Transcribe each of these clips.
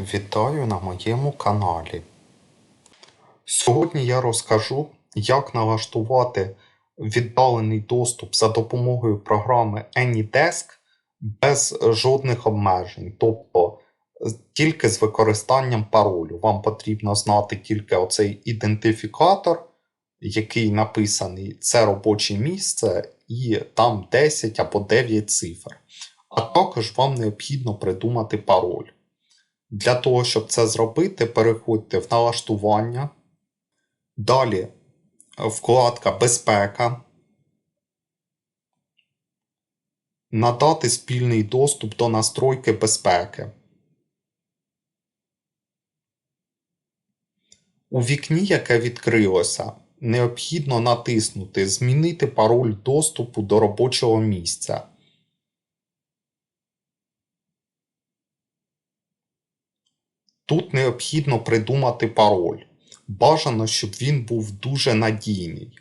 Вітаю на моєму каналі. Сьогодні я розкажу, як налаштувати віддалений доступ за допомогою програми AnyDesk без жодних обмежень, тобто тільки з використанням паролю. Вам потрібно знати тільки оцей ідентифікатор, який написаний це робоче місце, і там 10 або 9 цифр. А також вам необхідно придумати пароль. Для того, щоб це зробити, переходьте в налаштування. Далі вкладка Безпека. Надати спільний доступ до настройки безпеки. У вікні, яке відкрилося, необхідно натиснути Змінити пароль доступу до робочого місця. Тут необхідно придумати пароль. Бажано, щоб він був дуже надійний,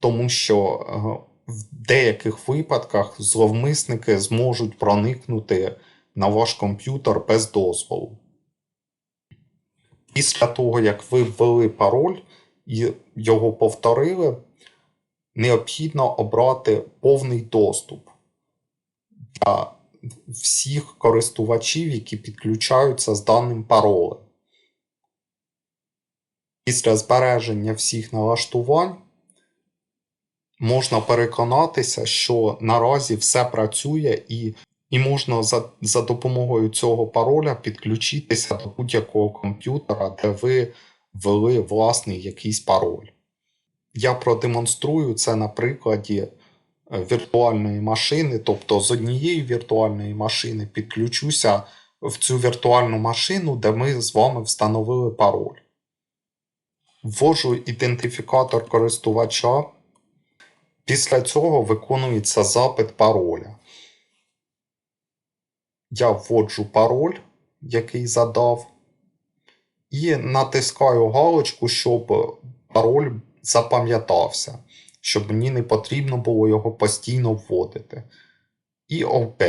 тому що е, в деяких випадках зловмисники зможуть проникнути на ваш комп'ютер без дозволу. Після того, як ви ввели пароль і його повторили, необхідно обрати повний доступ для всіх користувачів, які підключаються з даним паролем. Після збереження всіх налаштувань можна переконатися, що наразі все працює і, і можна за, за допомогою цього пароля підключитися до будь-якого комп'ютера, де ви ввели власний якийсь пароль. Я продемонструю це на прикладі віртуальної машини, тобто з однієї віртуальної машини підключуся в цю віртуальну машину, де ми з вами встановили пароль. Ввожу ідентифікатор користувача. Після цього виконується запит пароля. Я вводжу пароль, який задав, і натискаю галочку, щоб пароль запам'ятався, щоб мені не потрібно було його постійно вводити. І ОК.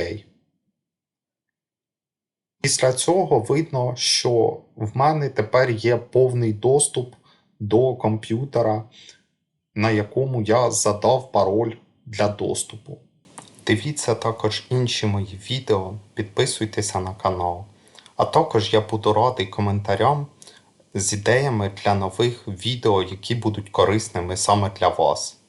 Після цього видно, що в мене тепер є повний доступ до комп'ютера, на якому я задав пароль для доступу. Дивіться також інші мої відео, підписуйтеся на канал. А також я буду радий коментарям з ідеями для нових відео, які будуть корисними саме для вас.